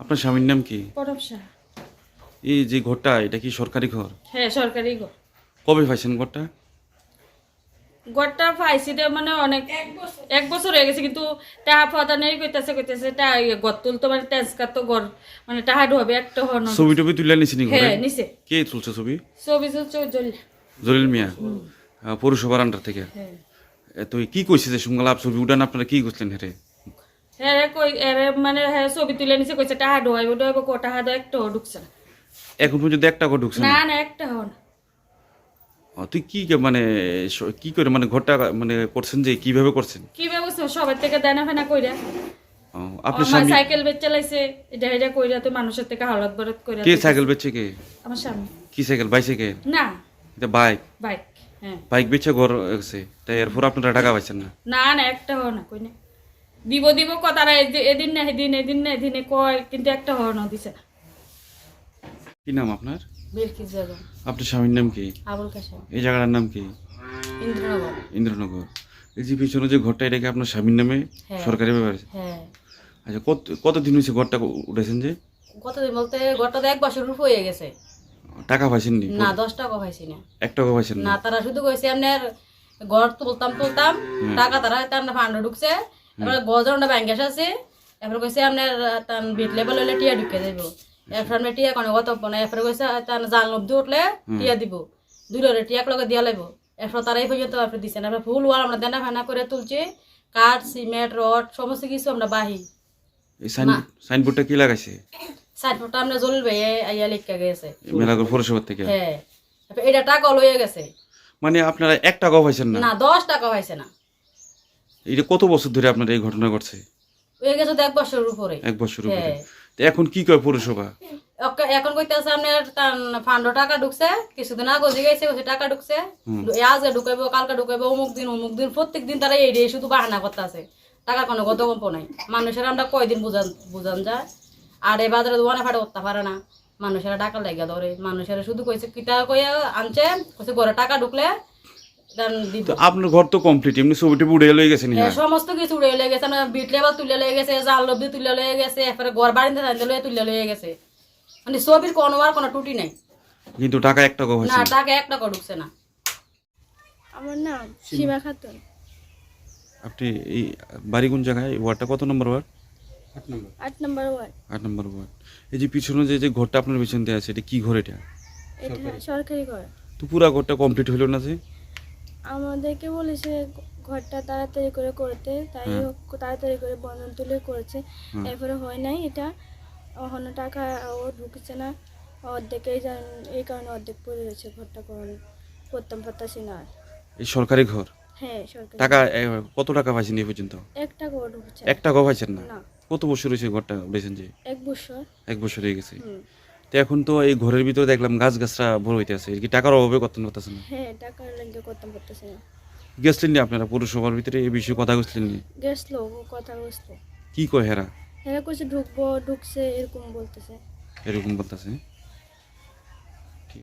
আপনার স্বামীর নাম কি? শাহ। এই যে ঘরটা এটা কি সরকারি ঘর? হ্যাঁ সরকারি ঘর। কবে পাইছেন ঘরটা? ঘরটা পাইছি দে মানে অনেক এক বছর। হয়ে গেছে কিন্তু টাহা ফাদা নেই কইতাছে কইতাছে টা ঘর তুলতো মানে তেজকার তো ঘর মানে টাহা ঢোবে একটা হন ছবি টবি তুলে নিছেনি ঘরে? হ্যাঁ নিছে। কে তুলছে ছবি? ছবি চৌজল জলিল। মিয়া? পৌরসভার আন্ডার থেকে? হ্যাঁ। তো কি কইছে যে সুঙ্গালাপ ছবি উঠান আপনারা কি করছিলেন হেরে হ্যাঁ কই এরে মানে হ্যাঁ ছবি তুলে নিছে কইছে কো ঢুকছে না। এখন পর্যন্ত একটা ঘর ঢুকছে না? না একটা হন তুই কি কে- মানে কি করে মানে ঘরটা মানে করছেন যে কীভাবে করছেন কি সবার থেকে দেনা ফেনা কইরা ও, আপনার স্বামী সাইকেল বেচ চালাইছে এটা এটা কইরা তো মানুষের থেকে হালত বরত কইরা কে সাইকেল বেচছে কে? আমার স্বামী। কি সাইকেল বাইসাইকেল না। এটা বাইক? বাইক হ্যাঁ। বাইক বেচে ঘর গেছে তাই এরপর আপনারা টাকা পাইছেন না? না না একটা না কই না। দিব দিব কথারা এদি- এদিন না এদিন এদিন না এদিনে কয় কিন্তু একটা হও না দিছে। না কি নাম আপনার? বিলকিস বেগম আপনার স্বামীর নাম কি? আবুল কাশেম। এই জায়গাটার নাম কি? ইন্দ্রনগর। ইন্দ্রনগর। এই যে পিছনে যে ঘরটা এটাকে আপনার স্বামীর নামে? হ্যাঁ। সরকারি ব্যাপার? হ্যাঁ। আচ্ছা কত কতদিন হয়েছে ঘরটা উঠেছেন যে? কতদিন বলতে ঘরটা তো এক বছর রূপ হয়ে গেছে। টাকা পাইছেন নি না দশ টাকা পাইছি না এক টাকা পাইছেন না না তারা শুধু কইছে আপনার ঘর তুলতাম তুলতাম টাকা তারা তার ফান্ড ঢুকছে এবার গজরটা ব্যাংকে আছে এরপর কইছে আপনার তার বিট লেভেল হলে টিয়া ঢুকে দেব। এরপর টিয়া কোনো কত না। এরপর কইছে জাল লব্ধি উঠলে টিয়া দিব। দুই লরে টিয়া লগে দিয়া লাগবো এরপর তারা এই পর্যন্ত আপনি দিচ্ছে না। এরপর ফুল ওয়াল আমরা দেনা ফেনা করে তুলছি। কাঠ সিমেন্ট রড সমস্ত কিছু আমরা বাহি। সাইনবোর্ডটা কি লাগাইছে? ফোটা আমরা জল বেয়ে আইয়া লিখা গেছে। মেলাগর পৌরসভার থেকে? হ্যাঁ। এটা টাকা লইয়া গেছে। মানে আপনারা এক টাকাও পাইছেন না? না দশ টাকা হয়েছে না। এটা কত বছর ধরে আপনার এই ঘটনা ঘটছে? হয়ে গেছে তো এক বছরের উপরে। এক বছর উপরে। হ্যাঁ। তো এখন কি কয় পৌরসভা? এখন কইতেছে আপনার ফান্ড টাকা ঢুকছে কিছুদিন আগে গেছে ওই টাকা ঢুকছে। আজকে ঢুকাইবো কালকে ঢুকাইবো অমুক দিন অমুক দিন প্রত্যেক দিন তারা এই শুধু বাহানা টাকা কোনো গত গল্প নাই। মানুষের আমরা কয়দিন বুঝান বুঝান যায়। আর এই বাজারে দোকানে ফাটে করতে পারে না। মানুষেরা টাকা লাগিয়ে ধরে। মানুষেরা শুধু কইছে কিতা কইয়া আনছে কইছে ঘরে টাকা ঢুকলে তো আপনার ঘর তো কমপ্লিট এমনি ছবি টবি উড়ে লয়ে গেছেন হ্যাঁ, সমস্ত কিছু উড়ে লয়ে গেছে আমরা বিট লেবার তুলে লয়ে গেছে জাল লব্দি তুলে লয়ে গেছে এরপরে ঘর বাড়িতে থাকতে লয়ে তুলে লয়ে গেছে। মানে ছবির কোনো আর কোনো টুটি নাই। কিন্তু টাকা এক টাকাও না না। টাকা এক টাকা ঢুকছে না। আমার নাম সীমা খাতুন। আপনি এই বাড়ি কোন জায়গায়? ওয়ার্ডটা কত নম্বর ওয়ার্ড? আট নম্বর। ওয়ার্ড। আট নম্বর ওয়ার্ড। এই যে পিছনে যে যে ঘরটা আপনার পিছন আছে এটা কি ঘর এটা? এটা সরকারি ঘর। তো পুরা ঘরটা কমপ্লিট হইল না যে? আমাদেরকে বলেছে ঘরটা তাড়াতাড়ি করে করতে তাই তাড়াতাড়ি করে বন্ধন তুলে করেছে। এরপরে হয় নাই এটা। ওখানে টাকা ও ঢুকছে না। অর্ধেক এই এই কারণে অর্ধেক পড়ে রয়েছে ঘরটা করানো করতাম পারতাছি না। আর এই সরকারি ঘর? হ্যাঁ সরকারি। টাকা কত টাকা পাইছেন এই পর্যন্ত? এক টাকাও ঢুকছে। এক টাকাও পাইছেন না? কত বছর হয়েছে ঘরটা উঠেছেন যে? এক বছর। এক বছর হয়ে গেছে। তো এখন তো এই ঘরের ভিতরে দেখলাম গাছ গাছরা ভরে হইতে আছে কি টাকার অভাবে করতে পারতেছে না? হ্যাঁ টাকা লাগে করতে পারতেছে না। গেছিলেন নি আপনারা পৌরসভার ভিতরে? এই বিষয়ে কথা কইছিলেন নি? গেছলো কথা কি কয় হেরা? হেরা কইছে ঢুকবো ঢুকছে এরকম বলতেছে। এরকম বলতেছে।